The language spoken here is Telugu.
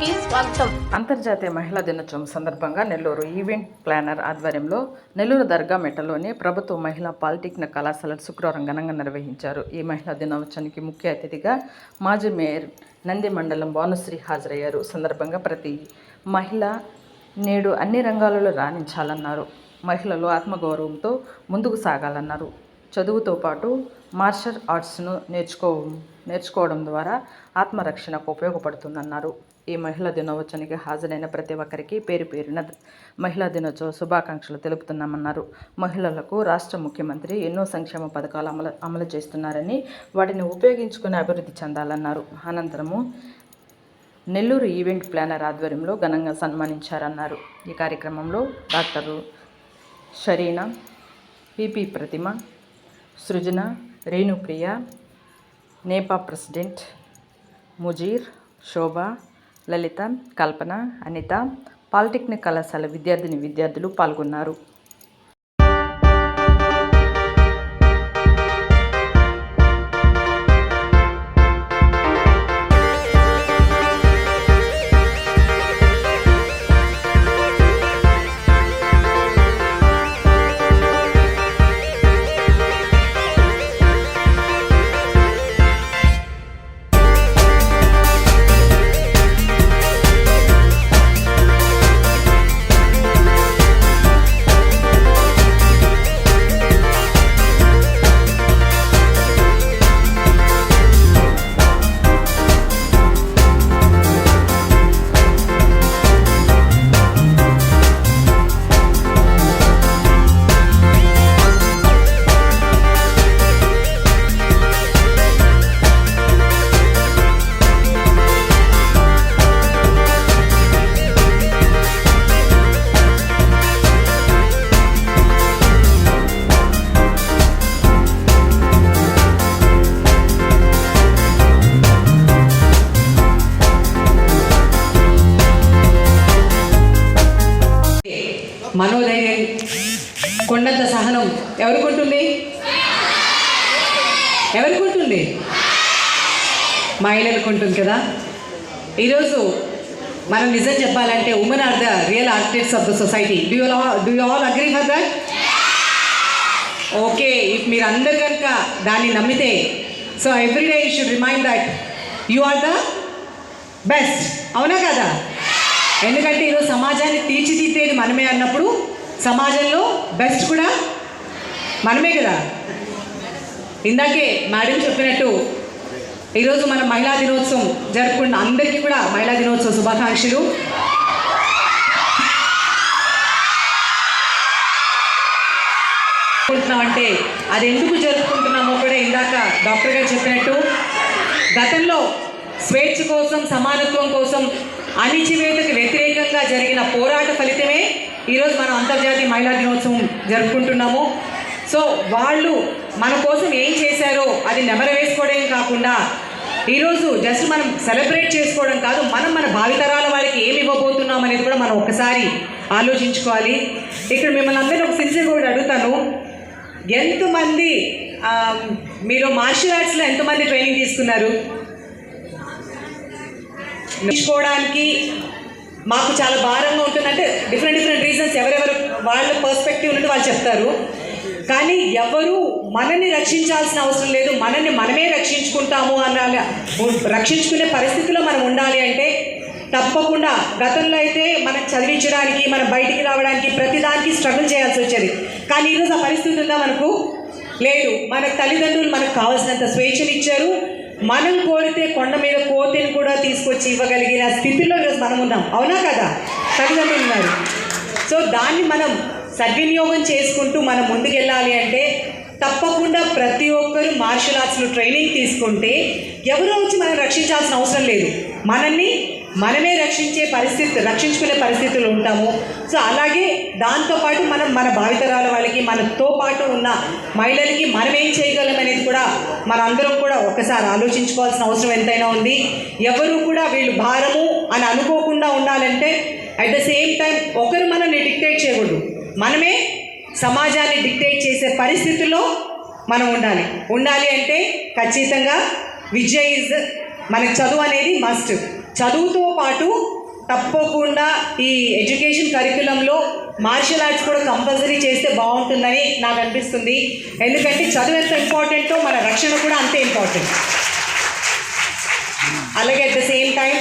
కి స్వాగతం. అంతర్జాతీయ మహిళా దినోత్సవం సందర్భంగా నెల్లూరు ఈవెంట్ ప్లానర్ ఆధ్వర్యంలో నెల్లూరు దర్గా మెట్టలోని ప్రభుత్వ మహిళా పాలిటెక్నిక్ కళాశాల శుక్రవారం ఘనంగా నిర్వహించారు. ఈ మహిళా దినోత్సవానికి ముఖ్య అతిథిగా మాజీ మేయర్ నంది మండలం భానుశ్రీ హాజరయ్యారు. సందర్భంగా ప్రతి మహిళ నేడు అన్ని రంగాలలో రాణించాలన్నారు. మహిళలు ఆత్మగౌరవంతో ముందుకు సాగాలన్నారు. చదువుతో పాటు మార్షల్ ఆర్ట్స్ను నేర్చుకో నేర్చుకోవడం ద్వారా ఆత్మరక్షణకు ఉపయోగపడుతుందన్నారు. ఈ మహిళా దినోత్సవానికి హాజరైన ప్రతి ఒక్కరికి పేరు పేరున మహిళా దినోత్సవ శుభాకాంక్షలు తెలుపుతున్నామన్నారు. మహిళలకు రాష్ట్ర ముఖ్యమంత్రి ఎన్నో సంక్షేమ పథకాలు అమలు అమలు చేస్తున్నారని వాటిని ఉపయోగించుకుని అభివృద్ధి చెందాలన్నారు. అనంతరము నెల్లూరు ఈవెంట్ ప్లానర్ ఆధ్వర్యంలో ఘనంగా సన్మానించారన్నారు. ఈ కార్యక్రమంలో డాక్టరు షరీనా పిపి ప్రతిమ సృజన రేణుప్రియ నేపా ప్రెసిడెంట్ ముజీర్ శోభ లలిత కల్పన అనిత పాలిటెక్నిక్ కళాశాల విద్యార్థిని విద్యార్థులు పాల్గొన్నారు. మనోధైర్యం కొండంత సహనం. ఎవరికి ఉంటుంది? ఎవరికి ఉంటుంది? మహిళలకు ఉంటుంది కదా. ఈరోజు మనం నిజం చెప్పాలంటే women are the real architects of the society. Do you do you all agree for that okay if మీరు అందరు కనుక దాన్ని నమ్మితే so everyday you should remind that you are the best అవునా కదా? ఎందుకంటే ఈరోజు సమాజాన్ని తీర్చిదిద్దేది మనమే అన్నప్పుడు సమాజంలో బెస్ట్ కూడా మనమే కదా. ఇందాకే మేడం చెప్పినట్టు ఈరోజు మన మహిళా దినోత్సవం జరుపుకున్న అందరికీ కూడా మహిళా దినోత్సవ శుభాకాంక్షలు. అంటే అది ఎందుకు జరుపుకుంటున్నామో కూడా ఇందాక డాక్టర్ గారు చెప్పినట్టు గతంలో స్వేచ్ఛ కోసం సమానత్వం కోసం అణిచివేతకు వ్యతిరేకంగా జరిగిన పోరాట ఫలితమే ఈరోజు మనం అంతర్జాతీయ మహిళా దినోత్సవం జరుపుకుంటున్నాము. సో వాళ్ళు మన కోసం ఏం చేశారో అది నెమరవేసుకోవడం కాకుండా ఈరోజు జస్ట్ మనం సెలబ్రేట్ చేసుకోవడం కాదు మనం మన భావితరాల వారికి ఏమి ఇవ్వబోతున్నాం అనేది కూడా మనం ఒకసారి ఆలోచించుకోవాలి. ఇక్కడ మిమ్మల్ని అందరూ ఒక సిన్సియర్ కూడా అడుగుతాను. ఎంతమంది మీరు మార్షల్ ఆర్ట్స్లో ఎంతమంది ట్రైనింగ్ తీసుకున్నారు? తీసుకోవడానికి మాకు చాలా భారంగా ఉంటుందంటే డిఫరెంట్ డిఫరెంట్ రీజన్స్ ఎవరెవరు వాళ్ళ పర్స్పెక్టివ్ నుండి వాళ్ళు చెప్తారు. కానీ ఎవరు మనల్ని రక్షించాల్సిన అవసరం లేదు. మనల్ని మనమే రక్షించుకుంటాము అనాలి. రక్షించుకునే పరిస్థితిలో మనం ఉండాలి అంటే తప్పకుండా గతంలో అయితే మనం చదివించడానికి మనం బయటికి రావడానికి ప్రతిదానికి స్ట్రగుల్ చేయాల్సి వచ్చేది. కానీ ఈరోజు ఆ పరిస్థితి ఉందా మనకు? లేదు. మన తల్లిదండ్రులు మనకు కావాల్సినంత స్వేచ్ఛను ఇచ్చారు. మనం కోరితే కొండ మీద కోతిని కూడా తీసుకొచ్చి ఇవ్వగలిగిన స్థితిలో ఈరోజు మనం ఉన్నాం. అవునా కదా? తల్లిదండ్రులు ఉన్నారు సో దాన్ని మనం సద్వినియోగం చేసుకుంటూ మనం ముందుకెళ్ళాలి అంటే తప్పకుండా ప్రతి ఒక్కరు మార్షల్ ఆర్ట్స్లో ట్రైనింగ్ తీసుకుంటే ఎవరో వచ్చి మనం రక్షించాల్సిన అవసరం లేదు. మనల్ని మనమే రక్షించే పరిస్థితి రక్షించుకునే పరిస్థితులు ఉంటాము. సో అలాగే దాంతోపాటు మనం మన భావితరాల వాళ్ళకి మనతో పాటు ఉన్న మహిళలకి మనం ఏం చేయగలం అనేది కూడా మనందరం కూడా ఒకసారి ఆలోచించుకోవాల్సిన అవసరం ఎంతైనా ఉంది. ఎవరు కూడా వీళ్ళు భారము అని అనుకోకుండా ఉండాలంటే అట్ ద సేమ్ టైం ఒకరు మనల్ని డిక్టేట్ చేయకూడదు. మనమే సమాజాన్ని డిక్టేట్ చేసే పరిస్థితుల్లో మనం ఉండాలి. ఉండాలి అంటే ఖచ్చితంగా విద్య ఈజ్ మనకు చదువు అనేది మస్ట్ చదువుతో పాటు తప్పకుండా ఈ ఎడ్యుకేషన్ కరికులంలో మార్షల్ ఆర్ట్స్ కూడా కంపల్సరీ చేస్తే బాగుంటుందని నాకు అనిపిస్తుంది. ఎందుకంటే చదువు ఎంత ఇంపార్టెంటో మన రక్షణ కూడా అంతే ఇంపార్టెంట్. అలాగే అట్ ద సేమ్ టైం